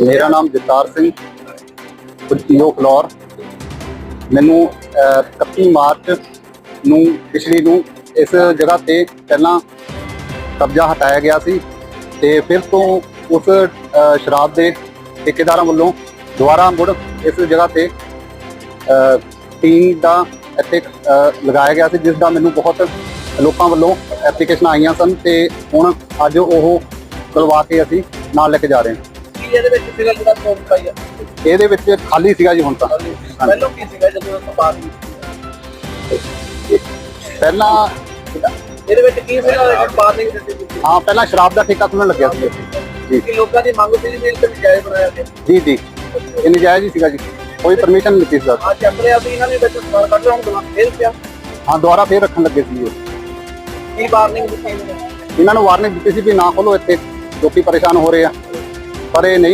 ਮੇਰਾ ਨਾਮ ਜਗਤਾਰ ਸਿੰਘ ਪੁੱਜੀਓ ਫਲੋਰ ਮੈਨੂੰ ਅਹ, 31 ਮਾਰਚ ਨੂੰ ਪਿਛਲੀ ਨੂੰ ਇਸ ਜਗ੍ਹਾ ਤੇ ਪਹਿਲਾਂ ਕਬਜ਼ਾ ਹਟਾਇਆ ਗਿਆ ਸੀ ਤੇ ਫਿਰ ਤੋਂ ਉਸ ਸ਼ਰਾਬ ਦੇ ਠੇਕੇਦਾਰਾਂ ਵੱਲੋਂ ਦੁਬਾਰਾ ਮੁੜ ਇਸ ਜਗ੍ਹਾ ਤੇ ਅਹ, ਦਾ ਇੱਥੇ ਲਗਾਇਆ ਗਿਆ ਸੀ ਜਿਸ ਦਾ ਮੈਨੂੰ ਬਹੁਤ ਲੋਕਾਂ ਵੱਲੋਂ ਐਪਲੀਕੇਸ਼ਨ ਆਈਆਂ ਸਨ ਤੇ ਹੁਣ ਅੱਜ ਉਹ ਕਰਵਾ ਕੇ ਅਸੀਂ ਨਾਲ ਲੈ ਕੇ ਜਾ ਰਹੇ ਹਾਂ। ਇਹਦੇ ਵਿੱਚ ਸੀਗਾ ਜਿਹੜਾ ਸੋਪ ਪਾਈ ਆ। ਇਹਦੇ ਵਿੱਚ ਖਾਲੀ ਸੀਗਾ ਜੀ ਹੁਣ ਤਾਂ। ਪਹਿਲਾਂ ਕੀ ਸੀਗਾ ਜਦੋਂ ਤੋਂ ਬਾਅਦ ਪਹਿਲਾਂ ਇਹਦੇ ਵਿੱਚ ਕੀ ਸੀਗਾ ਬਾਅਦ ਨਹੀਂ ਦਿੱਤੀ ਕੀਤੀ ਹਾਂ ਪਹਿਲਾਂ ਸ਼ਰਾਬ ਦਾ ਠੇਕਾ ਖੁੱਲਣ ਲੱਗਿਆ ਸੀ। ਜੀ। ਕਿ ਲੋਕਾਂ ਦੀ ਮੰਗ ਸੀ ਵੀ ਤੇ ਜਾਇਜ਼ ਬਣਾਇਆ ਗਿਆ। ਜੀ ਜੀ। ਇਹ ਨਜਾਇਜ਼ ਹੀ ਸੀਗਾ ਜੀ। ਕੋਈ ਪਰਮਿਸ਼ਨ ਨਹੀਂ ਲਿੱਤੀ ਸੀ। ਸਰ ਆ ਚੱਲ ਰਿਹਾ ਵੀ ਇਹਨਾਂ ਨੇ ਵਿੱਚ ਸਮਾਨ ਕੱਢ ਰਿਹਾ ਹੁਣ ਦੁਬਾਰਾ ਫੇਰ ਪਿਆ ਹਾਂ ਦੁਬਾਰਾ ਫੇਰ ਰੱਖਣ ਲੱਗੇ ਸੀ ਇਹ। ਕੀ ਵਾਰਨਿੰਗ ਦਿੱਤੀ ਇਹਨਾਂ ਨੇ? ਇਹਨਾਂ ਨੂੰ ਵਾਰਨਿੰਗ ਦਿੱਤੀ ਸੀ ਵੀ ਨਾ ਖੋਲੋ ਇੱਥੇ। ਲੋਕੀ ਪਰੇਸ਼ਾਨ ਹੋ ਰਹੇ ਆ। ਪਰ ਇਹ ਨਹੀਂ